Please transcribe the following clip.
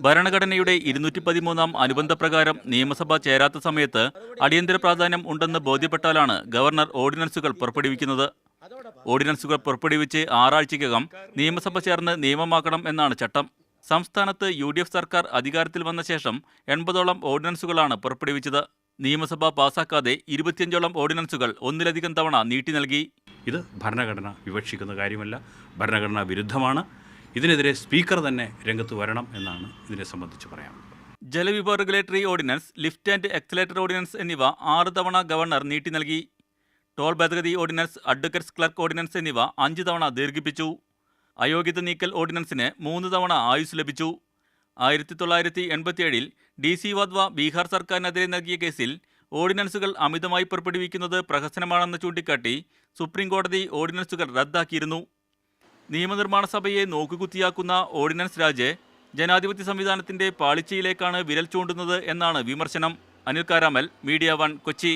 ഭരണഘടനയുടെ ഇരുന്നൂറ്റി പതിമൂന്നാം അനുബന്ധ പ്രകാരം നിയമസഭ ചേരാത്ത സമയത്ത് അടിയന്തര പ്രാധാന്യം ഉണ്ടെന്ന് ബോധ്യപ്പെട്ടാലാണ് ഗവർണർ ഓർഡിനൻസുകൾ പുറപ്പെടുവിക്കുന്നത്. ഓർഡിനൻസുകൾ പുറപ്പെടുവിച്ച് ആറാഴ്ചയ്ക്കകം നിയമസഭ ചേർന്ന് നിയമമാക്കണം എന്നാണ് ചട്ടം. സംസ്ഥാനത്ത് യു ഡി എഫ് സർക്കാർ അധികാരത്തിൽ വന്ന ശേഷം എൺപതോളം ഓർഡിനൻസുകളാണ് പുറപ്പെടുവിച്ചത്. നിയമസഭ പാസാക്കാതെ ഇരുപത്തിയഞ്ചോളം ഓർഡിനൻസുകൾ ഒന്നിലധികം തവണ നീട്ടി നൽകി. ഇത് ഭരണഘടന വിവക്ഷിക്കുന്ന കാര്യമല്ല. ഭരണഘടനാ വിരുദ്ധമാണ്. ഇതിനെതിരെ സ്പീക്കർ തന്നെ രംഗത്ത് വരണം എന്നാണ് ഇതിനെ സംബന്ധിച്ച് പറയാനുള്ളത് ജലവിഭവ regulatory ordinance lift and escalator ordinance എന്നിവ ആറ് തവണ ഗവർണർ നീട്ടി നൽകി. ടോൾ ഭേദഗതി ഓർഡിനൻസ് അഡ്വക്കറ്റ്സ് ക്ലർക്ക് ഓർഡിനൻസ് എന്നിവ അഞ്ച് തവണ ദീർഘിപ്പിച്ചു. അയോഗ്യത നീക്കൽ ഓർഡിനൻസിന് മൂന്ന് തവണ ആയുസ് ലഭിച്ചു. ആയിരത്തി തൊള്ളായിരത്തി എൺപത്തിയേഴിൽ ഡി സി വാദ്വ ബീഹാർ സർക്കാരിനെതിരെ നൽകിയ കേസിൽ ഓർഡിനൻസുകൾ അമിതമായി പുറപ്പെടുവിക്കുന്നത് പ്രഹസനമാണെന്ന് ചൂണ്ടിക്കാട്ടി സുപ്രീംകോടതി ഓർഡിനൻസുകൾ റദ്ദാക്കിയിരുന്നു. നിയമനിർമ്മാണ സഭയെ നോക്കുകുത്തിയാക്കുന്ന ഓർഡിനൻസ് രാജ് ജനാധിപത്യ സംവിധാനത്തിന്റെ പാളിച്ചയിലേക്കാണ് വിരൽ ചൂണ്ടുന്നത് എന്നാണ് വിമർശനം. Anil caramel media one Kochi.